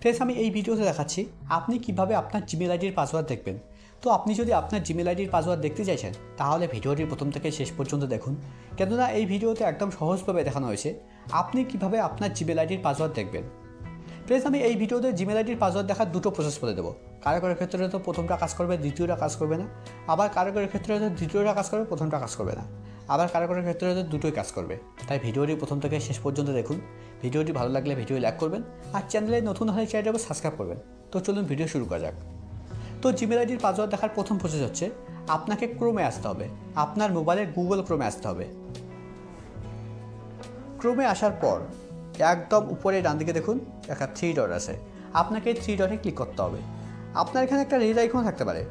Friends আমি এই ভিডিওতে দেখাচ্ছি আপনি কীভাবে আপনার জিমেল আইডির পাসওয়ার্ড দেখবেন। তো আপনি যদি আপনার জিমেল আইডির পাসওয়ার্ড দেখতে চাইছেন, তাহলে ভিডিওটি প্রথম থেকে শেষ পর্যন্ত দেখুন। কেননা এই ভিডিওতে একদম সহজভাবে দেখানো হয়েছে আপনি কীভাবে আপনার জিমেল আইডির পাসওয়ার্ড দেখবেন। প্লিজ আমি এই ভিডিওতে জিমেল আইডির পাসওয়ার্ড দেখার দুটো প্রসেস বলে দেবো। কারও কারোর ক্ষেত্রে তো প্রথমটা কাজ করবে, দ্বিতীয়টা কাজ করবে না। আবার কারও কারোর ক্ষেত্রে হয়তো দ্বিতীয়টা কাজ করবে, প্রথমটা কাজ করবে না। আবার কারও কারোর ক্ষেত্রে হয়তো দুটোই কাজ করবে। তাই ভিডিওটি প্রথম থেকে শেষ পর্যন্ত দেখুন। ভিডিওটি ভালো লাগলে ভিডিও লাইক করবেন আর চ্যানেলে নতুন হলে চ্যানেলটাকে সাবস্ক্রাইব করবেন। তো চলুন ভিডিও শুরু করা যাক। তো জিমেল আইডির পাসওয়ার্ড দেখার প্রথম প্রসেস হচ্ছে, আপনাকে ক্রোমে আসতে হবে। আপনার মোবাইলের গুগল ক্রোমে আসতে হবে। ক্রোমে আসার পর একদম উপরে ডান দিকে দেখুন, একটা থ্রি ডট আছে। আপনাকে থ্রি ডটে ক্লিক করতে হবে। আপনার এখানে একটা রেড আইকন থাকতে পারে।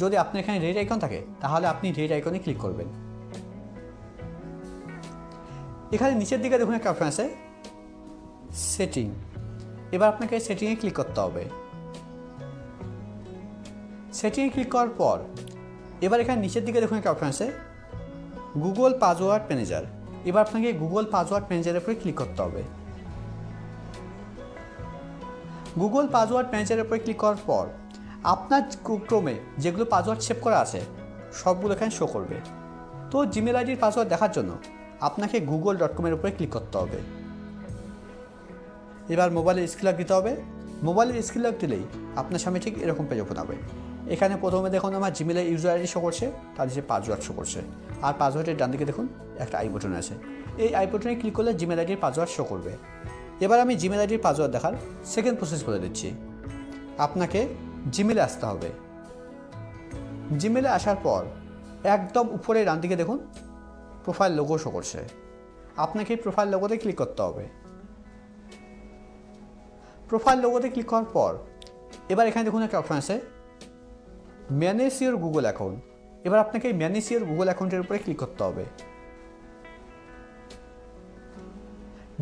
যদি আপনার এখানে রেড আইকন থাকে, তাহলে আপনি রেড আইকনে ক্লিক করবেন। এখানে নিচের দিকে দেখুন একটা অপশন আছে সেটিং এবার আপনাকে সেটিংয়ে ক্লিক করতে হবে। সেটিংয়ে ক্লিক করার পর, এবার এখানে নিচের দিকে দেখুন একটা অপশন আছে গুগল পাসওয়ার্ড ম্যানেজার এবার আপনাকে গুগল পাসওয়ার্ড ম্যানেজারের উপরে ক্লিক করতে হবে। গুগল পাসওয়ার্ড ম্যানেজারের উপরে ক্লিক করার পর আপনার ক্রমে যেগুলো পাসওয়ার্ড সেভ করা আছে, সবগুলো এখানে শো করবে। তো জিমেল আইডির পাসওয়ার্ড দেখার জন্য আপনাকে গুগল ডট কমের উপরে ক্লিক করতে হবে। এবার মোবাইলের স্ক্রিন লক দিতে হবে। মোবাইলের স্ক্রিন লক দিলেই আপনার সামনে ঠিক এরকম পেজ ওপেন হবে। এখানে প্রথমে দেখুন আমার জিমেলের ইউজার আইডি শো করছে, তার নিচে পাসওয়ার্ড শো করছে। আর পাসওয়ার্ডের ডান দিকে দেখুন, একটা আই বটন আছে। এই আই বটনে ক্লিক করলে জিমেল আইডির পাসওয়ার্ড শো করবে। এবার আমি জিমেল আইডির পাসওয়ার্ড দেখার সেকেন্ড প্রসেস বলে দিচ্ছি। আপনাকে জিমেলে আসতে হবে। জিমেলে আসার পর একদম উপরে ডান দিকে দেখুন প্রোফাইল লোগো শো করছে। আপনাকে প্রোফাইল লোগোতে ক্লিক করতে হবে। প্রোফাইল লোগোতে ক্লিক করার পর এবার এখানে দেখুন একটা অপশন আছে ম্যানেজ ইউর গুগল অ্যাকাউন্ট এবার আপনাকে ম্যানেজ ইউর গুগল অ্যাকাউন্টের উপরে ক্লিক করতে হবে।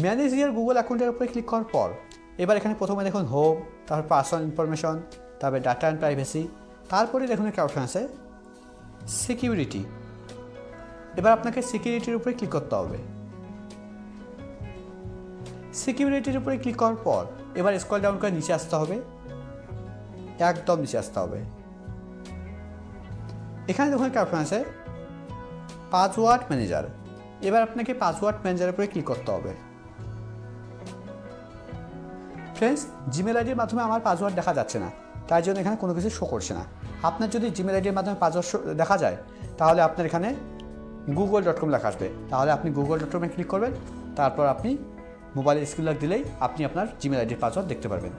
ম্যানেজ ইয়ার গুগল অ্যাকাউন্টের উপরে ক্লিক করার পর এবার এখানে প্রথমে দেখুন হোম তারপর পার্সোনাল ইনফরমেশন তারপরে ডাটা অ্যান্ড প্রাইভেসি, তারপরে দেখুন একটা অপশন আছে, সিকিউরিটি। এবার আপনাকে সিকিউরিটির উপরে ক্লিক করতে হবে। সিকিউরিটির উপরে ক্লিক করার পর এবার স্কল ডাউন করে নিচে আসতে হবে। একদম নিচে আসতে হবে। এখানে দেখুন একটা অপশন আছে, পাসওয়ার্ড ম্যানেজার। এবার আপনাকে পাসওয়ার্ড ম্যানেজারের উপরে ক্লিক করতে হবে। ফ্রেন্ডস জিমেল আইডির মাধ্যমে আমার পাসওয়ার্ড দেখা যাচ্ছে না। তাই জন্য এখানে কোনো কিছু শো করছে না। আপনার যদি জিমেল আইডির মাধ্যমে পাসওয়ার্ড দেখা যায়, তাহলে আপনার এখানে গুগল ডট কম লেখা আসবে। তাহলে আপনি গুগল ডট কমে ক্লিক করবেন, তারপর আপনি মোবাইলের স্ক্রিন লক দিলেই আপনি আপনার জিমেল আইডির পাসওয়ার্ড দেখতে পারবেন।